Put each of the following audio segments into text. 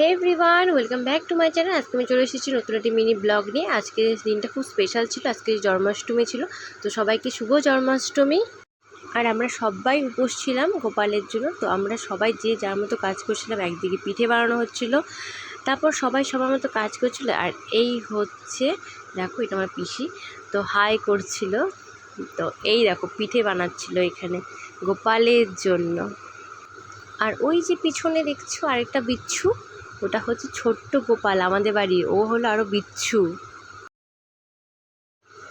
Hey everyone welcome back to my channel আজকে আমি চলে এসেছি নতুন একটি মিনি ব্লগ নিয়ে। আজকে দিনটা খুব স্পেশাল ছিল, আজকে জন্মাষ্টমী ছিল। তো সবাইকে শুভ জন্মাষ্টমী। আর আমরা সবাই উপোস ছিলাম গোপালের জন্য। তো আমরা সবাই যে যার মতো কাজ করছিলাম, একদিকে পিঠে বানানো হচ্ছিল। তারপর সবাই সবার মতো কাজ করছিল। আর এই হচ্ছে, দেখো এটা আমার পিসি। তো হাই করছিল। তো এই দেখো, পিঠে বানাচ্ছিল এখানে গোপালের জন্য। আর ওই যে পিছনে দেখছ আরেকটা বিচ্ছু? ওটা হচ্ছে ছোট্ট গোপাল, আমাদের বাড়ি। ও হলো আরও বিচ্ছু।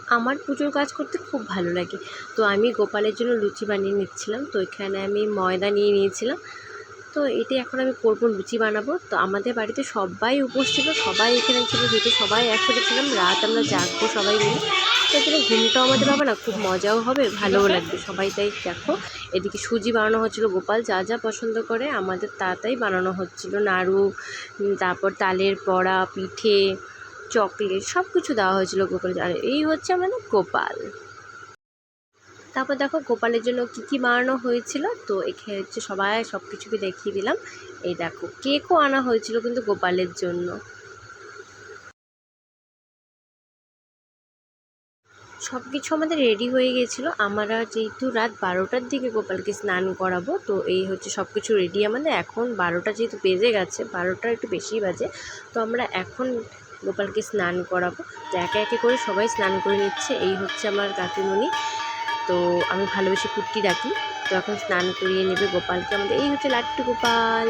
আমার পুজোর কাজ করতে খুব ভালো লাগে। তো আমি গোপালের জন্য লুচি বানিয়ে নিচ্ছিলাম। তো এখানে আমি ময়দা নিয়ে নিয়েছিলাম। তো এটি এখন আমি করব, লুচি বানাবো। তো আমাদের বাড়িতে সবাই উপোস ছিল সবাই এখানে ছিল, যেহেতু সবাই একসাথে ছিলাম, রাত আমরা জাগবো সবাই মিলে। তো জন্য ঘুমটাও আমাদের হবে না, খুব মজাও হবে, ভালোও লাগবে। সবাই তাই দেখো, এদিকে সুজি বানানো হচ্ছিল, গোপাল যা যা পছন্দ করে, আমাদের তাতাই বানানো হচ্ছিল, নাড়ু তারপর তালের বড়া, পিঠে, চকলেট সব কিছু দেওয়া হয়েছিল গোপাল আর এই হচ্ছে আমাদের গোপাল। তারপর দেখো গোপালের জন্য কী কী বানানো হয়েছিল, তো এখানে হচ্ছে সবাই সব কিছুকে দেখিয়ে দিলাম। এই দেখো, কেকও আনা হয়েছিল কিন্তু গোপালের জন্য। সব কিছু আমাদের রেডি হয়ে গেছিল। আমরা যেহেতু রাত বারোটার দিকে গোপালকে স্নান করাবো, তো এই হচ্ছে সব কিছু রেডি আমাদের। এখন বারোটা যেহেতু বেজে গেছে, বারোটা একটু বেশিই বাজে, তো আমরা এখন গোপালকে স্নান করাবো। তো একে একে করে সবাই স্নান করে নিচ্ছে। এই হচ্ছে আমার কাকিমণি। তো আমি ভালোবেসে কুর্তি ডাকি তো এখন স্নান করিয়ে নেবে গোপালকে। আমাদের এই হচ্ছে লাট্টু গোপাল।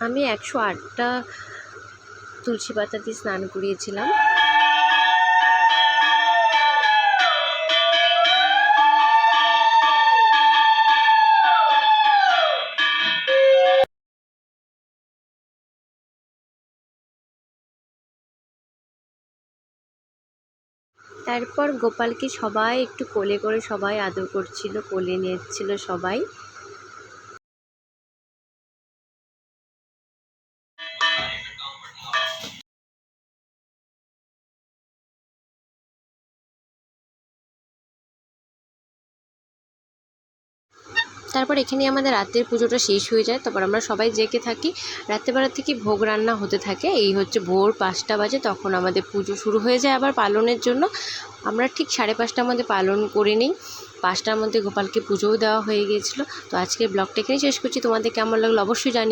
আমি একশো আটটা তুলসী পাতা দিয়ে স্নান করিয়েছিলাম। তারপর গোপালকে সবাই একটু কোলে করে সবাই আদর করছিল, কোলে নিচ্ছিল সবাই। তারপর এখানে আমাদের রাতের পুজোটা শেষ হয়ে যায়। তারপর আমরা সবাই জেগে থাকি। রাত্রেবেলা থেকে ভোগ রান্না হতে থাকে। এই হচ্ছে ভোর পাঁচটা বাজে, তখন আমাদের পুজো শুরু হয়ে যায় আবার পালনের জন্য। আমরা ঠিক সাড়ে পাঁচটার মধ্যে পালন করে নিই। পাঁচটার মধ্যে গোপালকে পুজোও দেওয়া হয়ে গিয়েছিল। তো আজকের ব্লগটা এখানেই শেষ করছি। তোমাদের কেমন লাগল অবশ্যই জানিও।